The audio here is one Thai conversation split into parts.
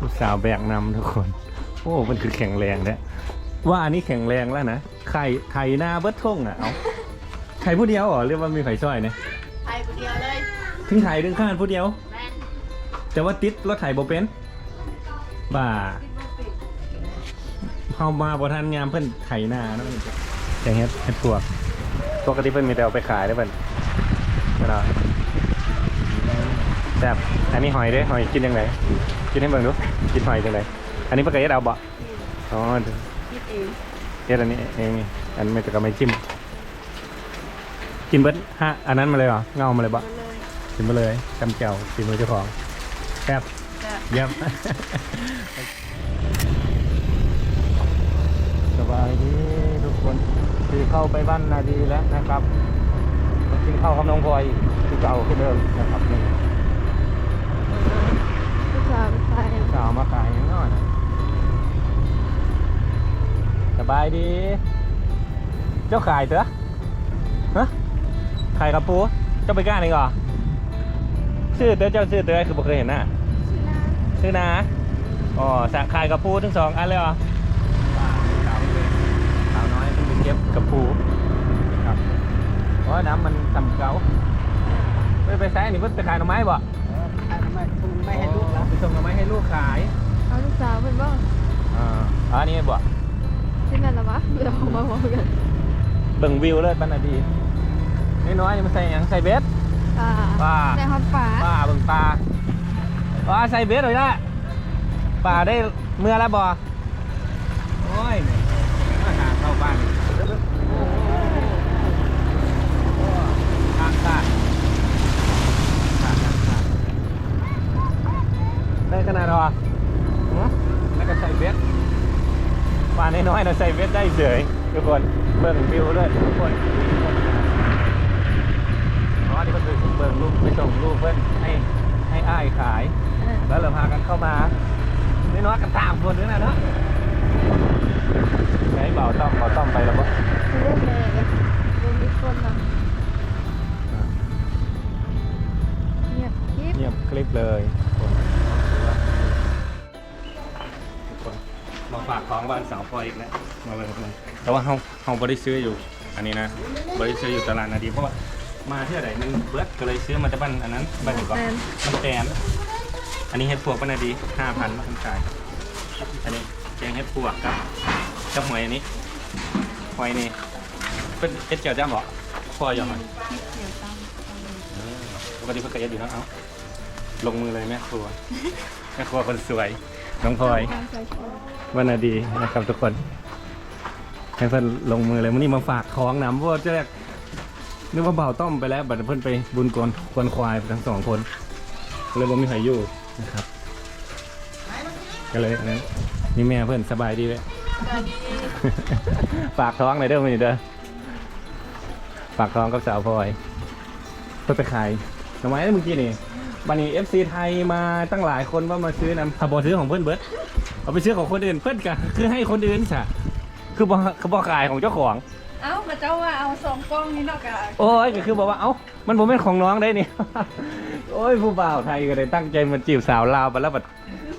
ลูกสาวแบกนำทุกคน โอ้มันคือแข็งแรงแท้ว่าอันนี้แข็งแรงแล้วนะไข่ไข่หน้าเบิดท่งอะเอาไข่ผู้เดียวเหรอเรียกว่ามีไข่ช่อยเนี่ยไทยคนเดียวเลยถึงไข่ถึงข้านผู้เดียวแม่นแต่ว่าติดรถไถบ่เป็นบ่าเข้ามาบ่ทันยามเพิ่นไถหน้าเนาะอย่างเฮ็ดเฮ็ดพวกปกติเพิ่นมีแต่เอาไปขายได้อเพิ่นเวลา แซ่บอันนี้หอยเด้อหอยกินยังไงกินให้เบิ่งดูกินหอยจังไดอันนี้เพิ่นก็เฮ็ดเอาบ่อ๋อคิดเองเฮ็ดอันนี้เองนี่อันไม่จะก็ไม่จิ้มกินเบิดฮะอันนั้นมาเลยเหรอเงามาเลยบ่มาเลยกินมาเลยจำแจ่วกินมือเจ้าของแซ่บจะเยี่ยมสบายดีทุกคนคือเข้าไปบ้านนาดีแล้วนะครับมากินข้าวกับน้องพลอยคือเก่าคือเดิมนะครับนี่ ลูกสาวไป สาวมาขายยังน้อยสบายดี เจ้าขายเถอะฮะขายกับปูเจ้าไปก้านเองเหรอชื่อเต๋อเจ้าชื่อเต๋อคือบ่เคยเห็นหน้าชื่อนาชื่อนาอ๋อสาขายกับปูทั้งสองอันเลยเหรอสาวสาวน้อยเพิ่งไปเก็บกับปูครับเพราะว่าน้ำมันต่ำเก่าไปไปใช้นี่เพิ่งไปขายหน่อไม้บ่ ส่งหน่อไม้ให้ลูกขายเอาลูกสาวเป็นบ้างอ่าอ๋ออันนี้บ่ชื่อนั่นหรอวะเรามาบอกกันเบิ่งวิวเลยปันนาดีน้อยๆนี่มันใส่หยังใส่เบสป่าป่า ในฮอตป่าป่าเบิ่งปลาป่าใส่เบสเลยละป่าได้เมื่อแล้วบ่โอ้ยมาหาเข้าบ้านนี่โอ้โหทางขาดขาดทางขาดได้ข นาดเหรอแล้วก็ใส่เบสป่าน้อยๆเราใส่เบสได้เฉยทุกคนเบิ่งวิวด้วยทุกคนอ๋อนี่ก็คือเบิ่งลูกไปส่งลูกเพื่อนให้ให้อ้ายขาย แล้วเราพากันเข้ามาไม่น้อยกันตามคนนึงนะเนาะไงเบาต้อมเบาต้อมไปแล้วปะเรื่องแม่เลยเรื่องมีคนเนาะเงียบคลิปเงียบคลิปเลย มาฝากของบ้านสาวพลอยอีกแล้วมาเลยมาแต่ว่าเขาเขาบริซื้ออยู่ อันนี้นะบริซื้ออยู่ตลาดนาดีเพราะว่ามาเที่ยวไหนมันเบิร์ดก็เลยซื้อมาจากบ้านอันนั้นบ้านหนึ่งก่อนแมนมันแตนอันนี้เห็ดปวกบ้านนาดีห้าพันมาทำขายอันนี้แกงเห็ดปวกกับกับหอยอันนี้หอยนี่เป็นเห็ดเจียวจ้ำเหรอพออย่างไรเดี๋ยวตามปกติเพิ่งเคยเห็ดอยู่แล้วเอ้าลงมือเลยแม่ครัวแม่ครัวคนสวย น้องพลอยวันนาดีนะครับทุกคนให้เพิ่อนลงมือเลยวันนี้มาฝากของนำเพราะว่าจะแรกนึกว่าเบาต้อมไปแล้วบัดเพิ่อนไปบุญกวนควนควายทั้งสองคนเลยบ่มีใครอยู่นะครับ ก็เลยอันนั้นนี่แม่เพื่อนสบายดีเลยฝากท้องหน่อยเด้อมันเด้อฝากท้องกับสาวพลอยเพื่อไปขายหน่อไมเมื่อกี้นี่ วันนี้เอฟซีไทยมาตั้งหลายคนว่ามาซื้อนำถ้าบอซื้อของเพื่อนเบิร์ดเอาไปซื้อของคนอื่นเพื่อนกันคือให้คนอื่นใช่คือบอกคือบอกขายของเจ้าของ เอ้าพระเจ้าว่าเอาสองกล้องนี้เนาะกะโอ้ยก็คือบอกว่าเอ้ามันผมเป็นของน้องได้นี่ โอ้ยผู้บ่าวไทยก็เลยตั้งใจมาจีบสาวลาวไปแล้วบัด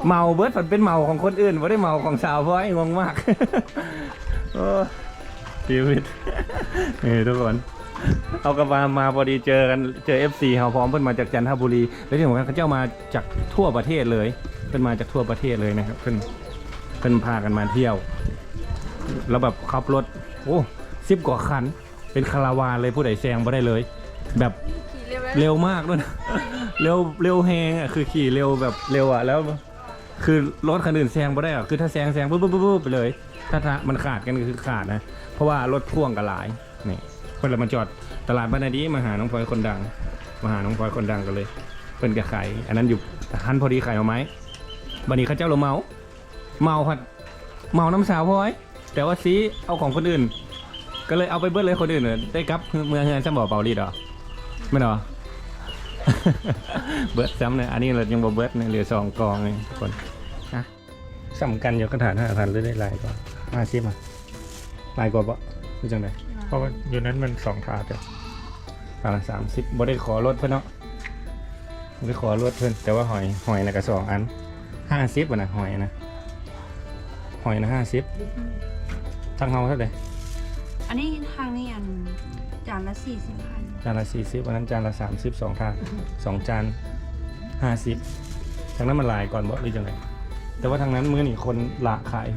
เมาเบิร์ดมันเป็นเมาของคนอื่นไม่ได้เมาของสาวพลอยงงมากโอ้ชีวิตนี่ทุกคน เอากลับมามาพอดีเจอกันเจอ FC เฮาพร้อมเพิ่นมาจากจันทบุรี แล้วที่สำคัญเขาเจ้ามาจากทั่วประเทศเลย เพิ่นมาจากทั่วประเทศเลยนะครับ เพิ่นเพิ่นพากันมาเที่ยว แล้วแบบขับรถโอ้สิบกว่าคัน เป็นคาราวานเลยผู้ใดแซงไม่ได้เลย แบบขี่เร็วแล้วเร็วมากด้วยนะเร็วเร็วแฮงอะคือขี่เร็วแบบเร็วอะแล้ว คือรถคันอื่นแซงไม่ได้อะคือถ้าแซงแซงปุ๊บปุ๊บปุ๊บปุ๊บไปเลยถ้าถ้ามันขาดกันก็คือขาดนะ เพราะว่ารถพ่วงกันหลายนี่ เพิ่นเลยมาจอดตลาดบ้านนาดีมาหาน้องพลอยคนดัง มาหาน้องพลอยคนดังกันเลย เพิ่นก็ขายอันนั้นอยู่ทันพอดีขายเอาไหมบันนี้ข้าเจ้าเราเมา เมาพัดเมาน้ำสาวพลอย แต่ว่าซีเอาของคนอื่น ก็เลยเอาไปเบิ้ลเลยคนอื่นเนี่ยได้กลับเมืองเฮือนซ้ำบ่อเปาลีดหรอไม่หรอเบิร์ดซ้ำเนี่ยอันนี้เรายังบ่เบิร์ดเนี่ยเหลือสองกองเองทุกคนนะสำคัญอยู่กระถานห้าพันหรือได้ลายกว่าห้าสิบอะลายกว่าปะคือจังได เพราะว่าอยู่นั้นมันสองถาดจ้ะถาดละสามสิบบ่ได้ขอลดเพื่อนเนาะบ่ได้ขอลดเพื่อนแต่ว่าหอยหอยน่ะก็สองอันห้าสิบอะนะหอยนะหอยนะห้าสิบทั้งเฮาเท่าไหร่อันนี้ทางนี้อันจานละสี่สิบพันจานละสี่สิบวันนั้นจานละสามสิบสองถาดสองจานห้าสิบทางนั้นมันหลายก่อนบ่หรือจังไงแต่ว่าทางนั้นมื้อนี่คนหลากขาย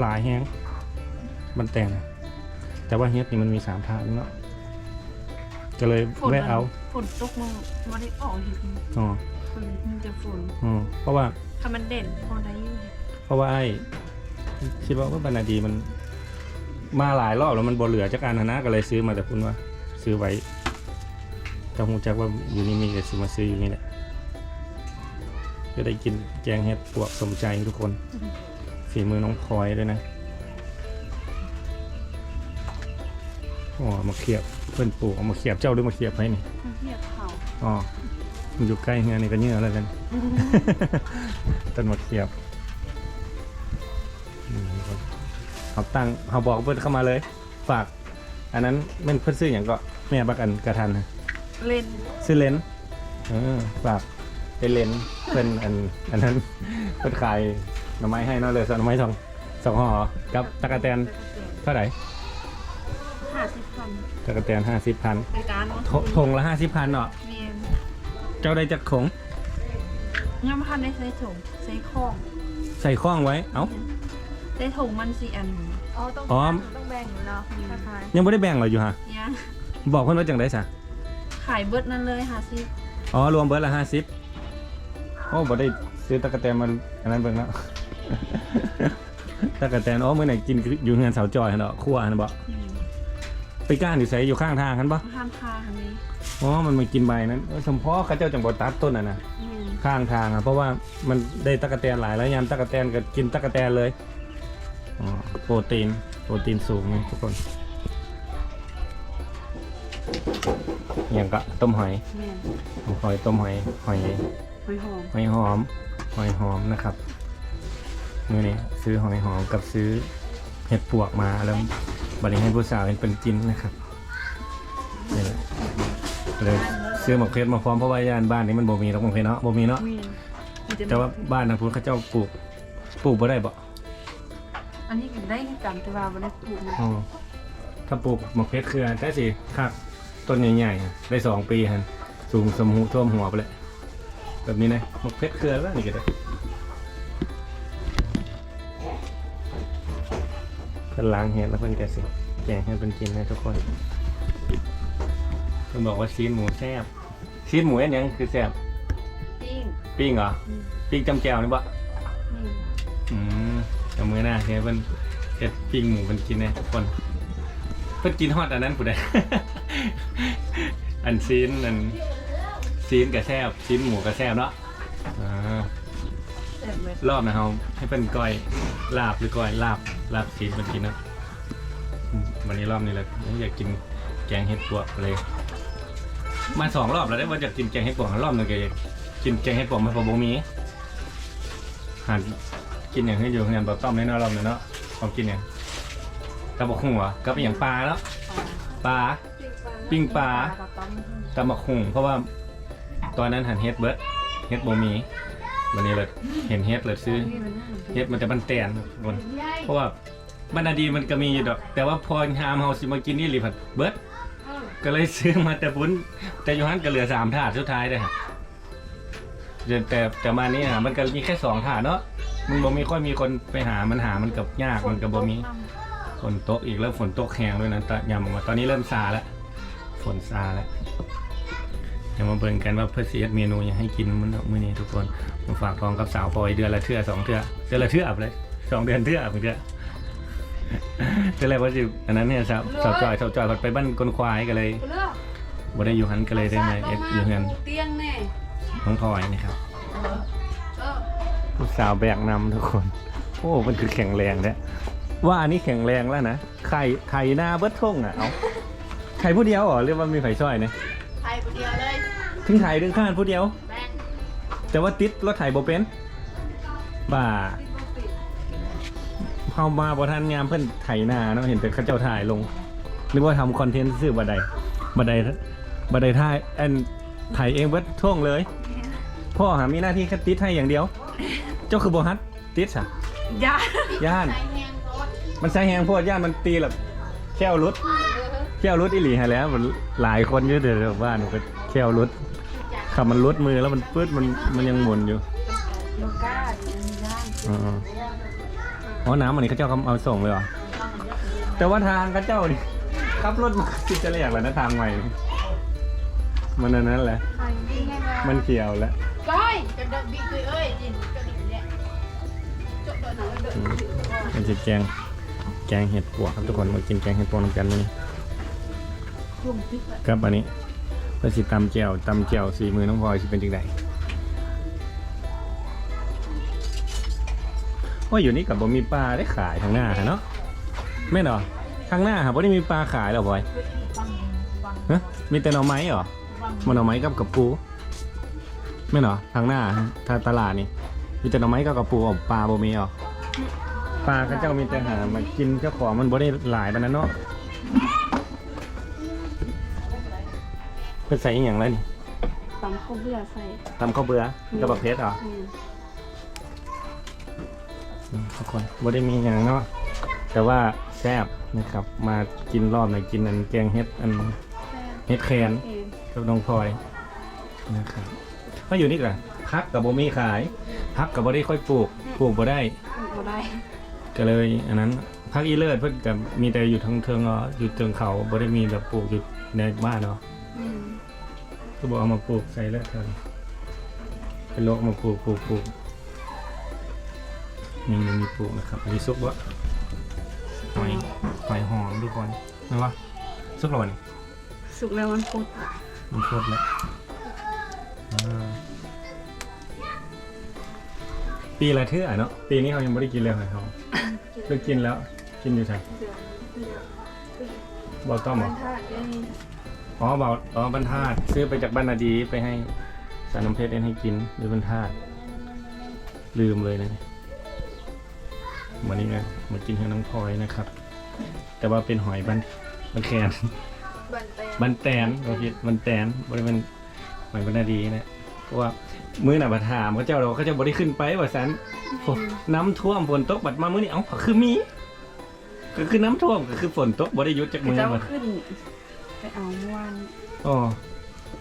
หลายแฮงมันแต่งนะ แต่ว่าเฮ็ดนี่มันมีสามถาดเนาะก็เลยฝนแวะเอาฝนตกมันไม่ได้ออกเห็ดนี่อ๋อฝนมันจะฝนอืมเพราะว่าถ้ามันเด่นพอได้อยู่เพราะว่าไอ้คิดว่าว่าบรรณาดีมัน มาหลายรอบแล้วมันบ่เหลือจากอันหั้นนะก็เลยซื้อมาแต่คุณว่า ซื้อไว้แต่คงจักว่าอยู่นี่มีก็ซื้อมาซื้ออยู่นี่แหละจะได้กินแกงเห็ดปวกสมใจทุกคน ฝีมือน้องพลอยด้วยนะ อ๋อมาเขียบเพื่อนปลูกเอามาเขียบเจ้าด้วยมาเขียบให้นี่มันเทียบเขาอ๋อมันอยู่ใกล้เฮือนนี่ก็เนื้อแล้วกันต้นมะเขียบอืมครับเขาตั้งเขาบอกเพื่อนเข้ามาเลย ฝาก อันนั้นแม่นเพื่อนซื้ออย่างก็แม่บักอันกระทันนะเล่นซื้อเลนส์เออฝากเป็นเลนส์เพื่อนอันอันนั้นเพื่อนขายหน่อไม้ให้เนาะเลยสองหน่อไม้ทองสองห่อกับตะกะแตนเท่าไหร่ห้าสิบพัน ตะกะแตนห้าสิบพันในการททงละห้าสิบพันเนาะเมียนเจ้าได้จากขงยังพันได้ใส่ถุงใส่ข้องใส่ข้องไว้ เอ้า ใส่ถุงมันสี่อันอ๋อต้องอ๋อ ต้องแบ่งอยู่เนาะคล้ายยังไม่ได้แบ่งเลยอยู่ฮะ เนี่ยบอกเพื่อนว่าจังได้สะขายเบิร์ดนั่นเลยห้าสิบอ๋อรวมเบิร์ดละห้าสิบโอ้บ่ได้ซื้อตะกะแตนมาอันนั้นเบิ่งแล้ว ตะกะแตนอ๋อเมื่อไหร่กินอยู่เงินเสาจอยเนาะครัวนะบ่อืม ไปก้านอยู่ใส่อยู่ข้างทางกันบ่ห้ามพาคันนี้อ๋อมันมากินใบนั้นเออสมพอเขาเจ้าจังบ่ตัดต้นอะนะอืมข้างทางอะเพราะว่ามันได้ตะกะแตนหลายแล้วยามตะกะแตนก็กินตะกะแตนเลยอ๋อโปรตีนโปรตีนสูงนี่ทุกคนอย่างก็ต้มหอยแม่นหอยต้มหอยหอยหอยหอมหอยหอมหอยหอมนะครับมื่อนี้ซื้อหอยหอมกับซื้อเห็ดปวกมาแล้ว บัดนี้ให้ผู้สาวเป็นเป็นกินนะครับนี่แหละเลยซื้อหมกเพชรมาพร้อมเพราะว่าย่านบ้านนี้มันบ่มีหรอกหมกเพชรเนาะบ่มีเนาะมีมีแต่ว่าบ้านทางพุ้นเขาเจ้าปลูก ปลูกบ่ได้บ่อันนี้ก็ได้กันแต่ว่าไม่ได้ปลูกนะอ๋อถ้าปลูกหมกเพชรคือแต่สิครับต้นใหญ่ๆอะได้สองปีฮันสูงสมหูท่วมหัวไปเลยแบบนี้นะหมกเพชรเครือแล้วนี่ก็ได้ พิ่นล้างเห็ดแล้วเพิ่นแกะสิแกงให้เพิ่นกินนะทุกคนเพิ่นบอกว่าซีนหมูแซ่บซีนหมูอันยังคือแซ่บปิ้งปิ้งเหรออืมปิ้งจำแจวนี่บ่นี่อืมแต่มื้อหน้าเฮ้ยเพิ่นเฮ็ดปิ้งหมูเพิ่นกินนะทุกคน เพิ่นกินฮอดอันนั้นผู้ใด อันซีนอันซีนกับแซ่บซีนหมูกับแซ่บเนาะอ่า เสร็จเลยรอบนะเฮาให้เพิ่นก้อยลาบหรือก้อยลาบ ลาบซีนเพิ่นกินเนาะอืมวันนี้รอบนี้แหละอยากกินแกงเห็ดปวกเลย มาสองรอบแล้วได้ว่าอยากกินแกงเห็ดปวกรอบหนึงก็อยากกินแกงเห็ดปวกมาพอบ่มีหันกินอย่างให้อยู่งานบ่ต้อมในเนาะรอบนี้เนาะของกินอย่างตำบักหุ่งเหรอกับอหย่างปลาแล้วปลาปิ้งปลาปลาต้มตำบักหุ่งเพราะว่าตอนนั้นหันเฮ็ดเบิร์ดเฮ็ดบ่มี วันนี้เลยเห็นเฮ็ดเลยซื้อนี่มันน่าสนใจเฮ็ดมันแต่มันแตนทุกคนเพราะว่าบรรณาดีมันก็มีอยู่ดอก แต่ว่าพอหามเฮาสิมากินนี่รีผัดเบิดก็เลยซื้อมาแต่บุญแต่อยูฮันก็เหลือสามถาดสุดท้ายเด้อแต่แต่แต่มานี้ฮะมันก็มีแค่สองถาดเนาะมันบ่มีค่อยมีคนไปหามันหามันกับยากมันก็บ่มีฝนตกอีกแล้วฝนตกแห้งด้วยนะตอนยามออกมาตอนนี้เริ่มซาแล้วฝนซาแล้วเดี๋ยวมาเบิ่งกันว่าเพื่อสิเฮ็ดเมนูหยังให้กินมันเนาะมื้อนี้ทุกคนมาฝากทองกับสาวปอยเดือนละเทื่อสองเทื่อเดือนละเทื่อไปเลยสองเดือนเทื่อไปเทื่อก็เลยว่าสิอันนั้นเนี่ยสาวสาวจอยสาวจอยไปบ้านกลควายก็เลยเลือกบ่ได้อยู่หันก็เลยได้มาเอ็ดอยู่เฮือนเตียงแน่น้องพลอยนะครับเออผู้สาวแบกนำทุกคน โอ้มันคือแข็งแรงเนี่ยว่าอันนี้แข็งแรงแล้วนะไข่ไข่หน้าเบิดท่งอะเอาไข่ผู้เดียวเหรอเรียกว่ามีไข่ช่อยเนี่ยไทยคนเดียวเลย ถึงไข่ถึงข้านผู้เดียวแบ่งแต่ว่าติดรถไถบ่เป็นบ่าเฮามาบ่ทันยามเพิ่นไถนาเนาะเห็นแต่เขาเจ้าถ่ายลงนึกว่าทำคอนเทนต์ซื้อบัดใดบัดใดบัดใดถ่ายอันถ่ายเองเบิดท่วงเลย พ่อหามีหน้าที่แค่ติดให้อย่างเดียว เจ้าคือโบฮัตติดสะยาย่าน ใช้แห้งรถมันใช้แหงโพดย่านมันตีแบบแค่วรุดแค่วรุดอีหลีฮะแล้วมันหลายคนเยอะเดี๋ยวบ้านมันก็แค่วรุด ขับมันรุดมือแล้วมันปื้ดมันมันยังหมุนอยู่โลกาดีอันนี้ย่างอ๋ออ๋อน้ำอันนี้เขาเจ้าเขาเอาส่งเลยเหรอ แต่ว่าทางเขาเจ้านี่ขับรถมาติดจะเรียกแล้วนะทางใหม่ มันอันนั้นแหละใครที่แห้งแล้วมันเขียวแล้วก้อยกระดกบีคือเอ้ยจินกระดิ่งเนี่ยจบแล้วนะกระดกอืมมันจะแกงแกงเห็ดปวกครับทุกคนมากินแกงเห็ดปวกนำกันนี่กลุ่มพริกอะครับอันนี้ เพื่อสิตำแจ่วตำแจ่วสีมือน้องพลอยสิเป็นจังไดว่าอยู่นี่กับบ่มีปลาได้ขายทางหน้าค่ะเนาะแม่นเหรอทางหน้าค่ะบ่ได้มีปลาขายหรอพลอยฮะมีแต่หน่อไม้เหรอมันหน่อไม้กับกับปูแม่นเหรอทางหน้าทางตลาดนี่มีแต่หน่อไม้กับกับปูเอาปลาบ่มีเหรอปลาเขาเจ้ามีแต่หามากินเจ้าของมันบ่ได้หลายปานนั้นเนาะ เพิ่นใส่อีหยังไรนี่ตำข้าวเบื่อใส่ทำข้าวเบื่อกับบักเพชรเหรออืมอืมทุกคนบ่ได้มีอย่างเนาะแต่ว่าแซ่บนะครับ มากินรอบไหนกินอันแกงเฮ็ดอันเฮ็ดแคนเองกับน้องพลอยนะครับมาอยู่นี่กันพักกับบ่มีขาย พักกับบ่ได้ค่อยปลูกปลูกบ่ได้บ่ได้ก็เลยอันนั้นพักอีเลิศเพิ่นก็มีแต่อยู่ทางเทิงเนาะอยู่เทิงเขาบ่ได้มีแบบปลูกอยู่ในบ้านเนาะอืม ก็บอกเอามาปลูกใส่เลิศเทิงเป็นโลกมาปลูกปลูกปลูกนี่มันมีปลูกนะครับ อันนี้ซุกวะหอยหอยหอมทุกคนนะวะซุกหรอวะนี่สุกแล้วมันปุดมันชดแล้วอ่าปีละเทื่อเนาะปีนี้เขายังไม่ได้กินเลยหอยหอมเลิกกินแล้ว กินอยู่ใช่บอต้อมเหรอถ้าเอ้ยอ๋อเบาอ๋อบรรทัดซื้อไปจากบ้านนาดีไปให้สารน้ำเพชรเอ็นให้กินหรือบรรทัดลืมเลยนะเนี่ยวันนี้นะมากินให้น้องพลอยนะครับ แต่ว่าเป็นหอยบันบันแคนบันเตนบันแตนเราคิดบันแตนบริเวณหอยบันนาดีนะเพราะว่ามื้อหน่ะบัดถามเขาเจ้าเราเขาจะบริขึ้นไปว่าสันฝนน้ำท่วมฝนตกบัดมามื้อนี้เอ้าคือมี ก็คือน้ำท่วมก็คือฝนตกบ่ได้หยุดจากมือเจ้าบัดขึ้น ไปเอาเมื่อวานอ๋อ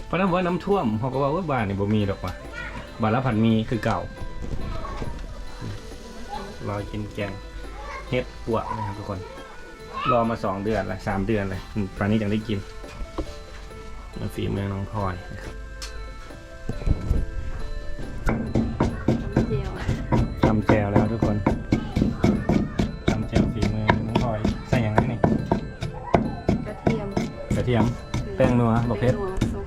เพราะนั้นว่าน้ำท่วมเขาก็ว่าว่าบ้านนี่บ่มีดอกว่ะบ้านละผันมีคือเก่ารอกินแกงเฮ็ดปวกนะครับทุกคน รอมาสองเดือนละสามเดือนเลยตอนนี้ยังได้กินฝีมือน้องพลอยนะครับ แป้งนัวบะเพ็ดแป้งนัวซุป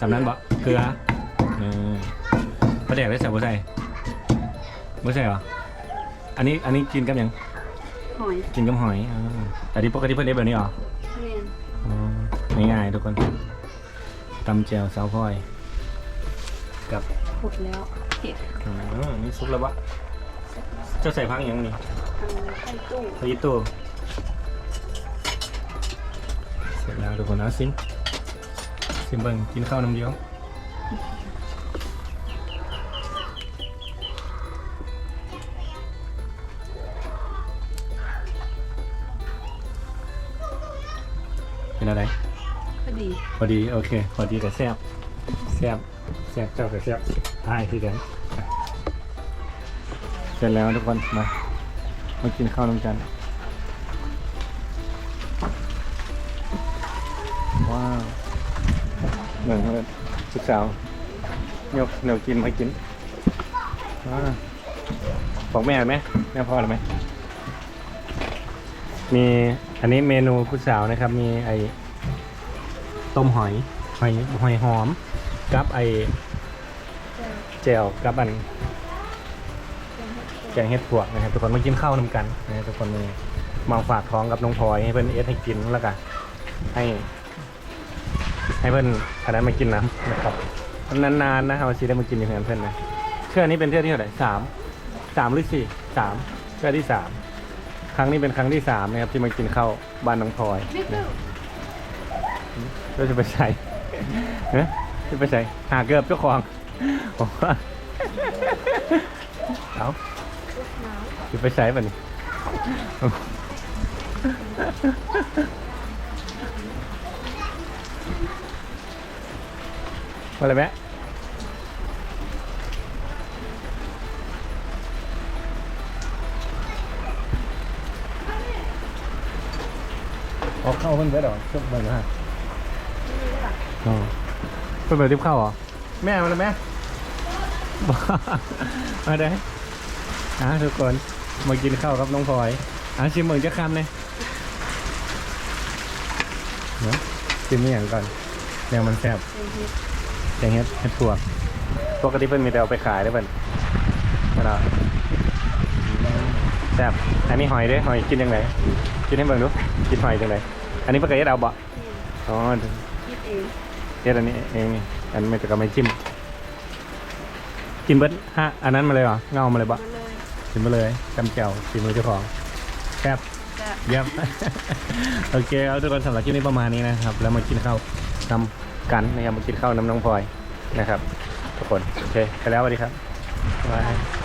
สำนั้นบะเกลือเออประเดี๋ยวได้ใส่บ่ใส่บ่ใส่เหรออันนี้อันนี้กินกับหยังหอยกินกับหอยอ่าแต่ที่ปกติเพื่อนเอฟแบบนี้เหรอเรียนอ๋อง่ายๆทุกคนตำแจวซาวพลอยกับขุดแล้วเห็ดอืมนี่ซุปแล้ววะเจ้าใส่พักอย่างนี้อันไข่ตู้พอีตู้เสร็จแล้วทุกคนนะซิม ซิมเบิ้งกินข้าวน้ำเดียวเป็นอะไรพอดีพอดีโอเคพอดีกับแซบแซบแซบเจ้ากับแซบตายคือกันเสร็จแล้วทุกคนมามากินข้าวน้ำกัน เหมือนเลยศึกสาวยกเดี๋ยวกินมากินว้าวบอกแม่ไหมแม่พ่อหรือไหมมีอันนี้เมนูผู้สาวนะครับ มีไอต้มหอยหอยหอยหอม กับไอเจลกับอันแกงเห็ดปวกนะครับทุกคนมากินข้าวนำกันนะครับทุกคนมีมาฝากท้องกับน้องพลอยให้เพื่อนเอสให้กินแล้วกันให้ ให้เพื่อนอันนั้นมากินน้ำนะครับนานๆนะเอาซีได้มากินอย่างเพื่อนนะเทื่อนี้เป็นเทื่อที่เท่าไหร่สามสามหรือสี่สามเทื่อที่สามครั้งนี้เป็นครั้งที่สามนะครับที่มากินข้าวบ้านน้องพลอยนี่คือเราจะไปใส่เฮ้ยจะไปใส่หาเกือบเจ้าของผมว่าเอาอยู่ไปใช้ป่ะนี่ มาเลยแม่ออกเข้าเพิ่นเบิดเหรอชุบเบิ่งฮะอ๋อเพิ่นเบิดทิพเข้าเหรอ แม่มาเลยแม่ มาได้อะทุกคนมากินข้าวครับน้องพลอยอะชิมเบิ่งจะคำเลยเนาะชิมนี่อย่างก่อนแนวมันแซ่บ แกงเฮ็ดเฮ็ดถั่วปกติเพิ่นมีแต่เอาไปขายได้อเพิ่นไม่ได้แซ่บอันนี้หอยเด้อหอยกินยังไงกินให้เบิ่งดูกินหอยจังไงอันนี้เพิ่นก็เฮ็ดเอาบ่อ๋อคิดเองเฮ็ดอันนี้เองนี่อันไม่จะก็ไม่จิ้มกินเบิดฮะอันนั้นมาเลยเหรอเงามาเลยบ่มาเลยกินมาเลยจำเจียวฝีมือเจ้าของแซ่บแต่เยี่ยมโอเคเอาทุกคนสำหรับคลิปนี้ประมาณนี้นะครับ แล้วมากินข้าวน้ำ กันนะครับมากินข้าน้ำน้องพลอยนะครับ ทุกคน โอเค ไปแล้วสวัสดีครับบาย